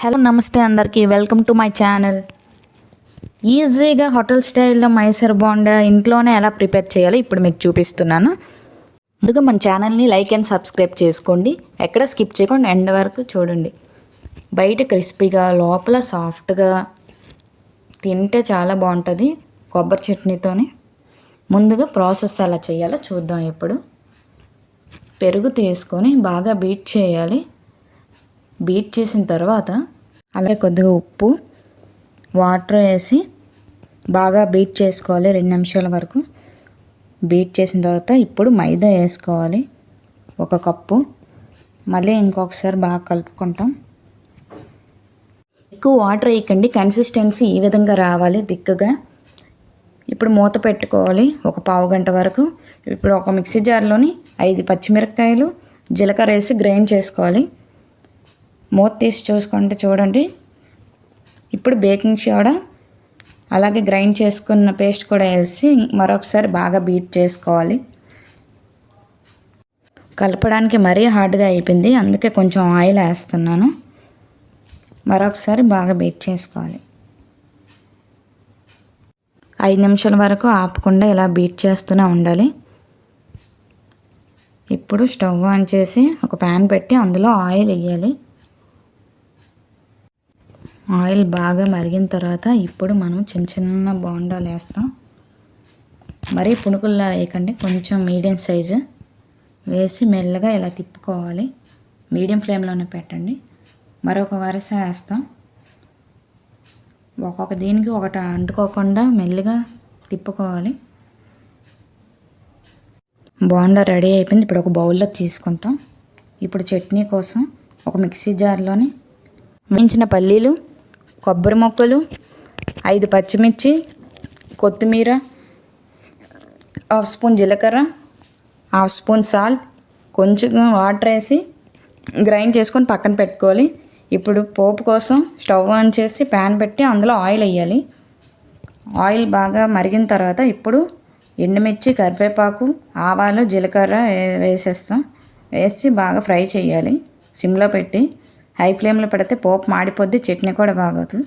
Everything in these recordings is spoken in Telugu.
హలో నమస్తే అందరికీ. వెల్కమ్ టు మై ఛానల్ ఈజీగా హోటల్ స్టైల్లో మైసూర్ బోండా ఇంట్లోనే ఎలా ప్రిపేర్ చేయాలో ఇప్పుడు మీకు చూపిస్తున్నాను. ముందుగా మన ఛానల్ని లైక్ అండ్ సబ్స్క్రైబ్ చేసుకోండి. ఎక్కడ స్కిప్ చేయకుండా ఎండ్ వరకు చూడండి. బయట క్రిస్పీగా లోపల సాఫ్ట్గా తింటే చాలా బాగుంటుంది కొబ్బరి చట్నీతోని. ముందుగా ప్రాసెస్ ఎలా చేయాలో చూద్దాం ఇప్పుడు. పెరుగు తీసుకొని బాగా బీట్ చేయాలి. బీట్ చేసిన తర్వాత అలాగే కొద్దిగా ఉప్పు వాటర్ వేసి బాగా బీట్ చేసుకోవాలి రెండు నిమిషాల వరకు. బీట్ చేసిన తర్వాత ఇప్పుడు మైదా వేసుకోవాలి. ఒక కప్పు. మళ్ళీ ఇంకొకసారి బాగా కలుపుకుంటాం. ఎక్కువ వాటర్ వేయకండి. కన్సిస్టెన్సీ ఈ విధంగా రావాలి దిక్కుగా ఇప్పుడు మూత పెట్టుకోవాలి. ఒక పావు గంట వరకు. ఇప్పుడు ఒక మిక్సీ జార్లోని ఐదు పచ్చిమిరపకాయలు జీలకర్ర వేసి గ్రైండ్ చేసుకోవాలి. మూత తీసి చూసుకుంటే చూడండి. ఇప్పుడు బేకింగ్ సోడా అలాగే గ్రైండ్ చేసుకున్న పేస్ట్ కూడా వేసి మరొకసారి బాగా బీట్ చేసుకోవాలి. కలపడానికి మరీ హార్డ్గా అయిపోయింది. అందుకే కొంచెం ఆయిల్ వేస్తున్నాను. మరొకసారి బాగా బీట్ చేసుకోవాలి. ఐదు నిమిషాల వరకు ఆపకుండా ఇలా బీట్ చేస్తూనే ఉండాలి. ఇప్పుడు స్టవ్ ఆన్ చేసి ఒక ప్యాన్ పెట్టి అందులో ఆయిల్ వేయాలి. ఆయిల్ బాగా మరిగిన తర్వాత ఇప్పుడు మనం చిన్న చిన్న బోండాలు వేస్తాం. మరీ పుణుకుల్లా వేయకండి కొంచెం మీడియం సైజు. వేసి మెల్లగా ఇలా తిప్పుకోవాలి. మీడియం ఫ్లేమ్లోనే పెట్టండి. మరొక వరుస వేస్తాం. ఒక్కొక్క దీనికి ఒకటి అంటుకోకుండా మెల్లగా తిప్పుకోవాలి. బోండా రెడీ అయిపోయింది. ఇప్పుడు ఒక బౌల్లో తీసుకుంటాం. ఇప్పుడు చట్నీ కోసం ఒక మిక్సీ జార్లోని వేయించిన పల్లీలు కొబ్బరి ముక్కలు ఐదు పచ్చిమిర్చి కొత్తిమీర హాఫ్ స్పూన్ జీలకర్ర హాఫ్ స్పూన్ సాల్ట్ కొంచెం వాటర్ వేసి గ్రైండ్ చేసుకొని పక్కన పెట్టుకోవాలి. ఇప్పుడు పోపు కోసం స్టవ్ ఆన్ చేసి ప్యాన్ పెట్టి అందులో ఆయిల్ వేయాలి. ఆయిల్ బాగా మరిగిన తర్వాత ఇప్పుడు ఎండుమిర్చి కరివేపాకు ఆవాలు జీలకర్ర వేసేస్తాం. వేసి బాగా ఫ్రై చేయాలి. సిమ్లో పెట్టి హై ఫ్లేమ్లో పెడితే పోపు మాడిపోద్ది చట్నీ కూడా బాగోదు.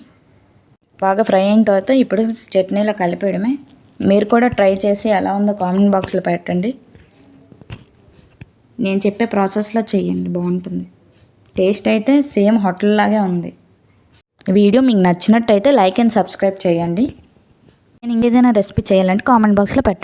బాగా ఫ్రై అయిన తర్వాత ఇప్పుడు చట్నీలో కలిపేయడమే. మీరు కూడా ట్రై చేసి ఎలా ఉందో కామెంట్ బాక్స్లో పెట్టండి. నేను చెప్పే ప్రాసెస్లో చేయండి బాగుంటుంది. టేస్ట్ అయితే సేమ్ హోటల్ లాగే ఉంది. వీడియో మీకు నచ్చినట్టయితే లైక్ అండ్ సబ్స్క్రైబ్ చేయండి. నేను ఇంకేదైనా రెసిపీ చేయాలంటే కామెంట్ బాక్స్లో పెట్టండి.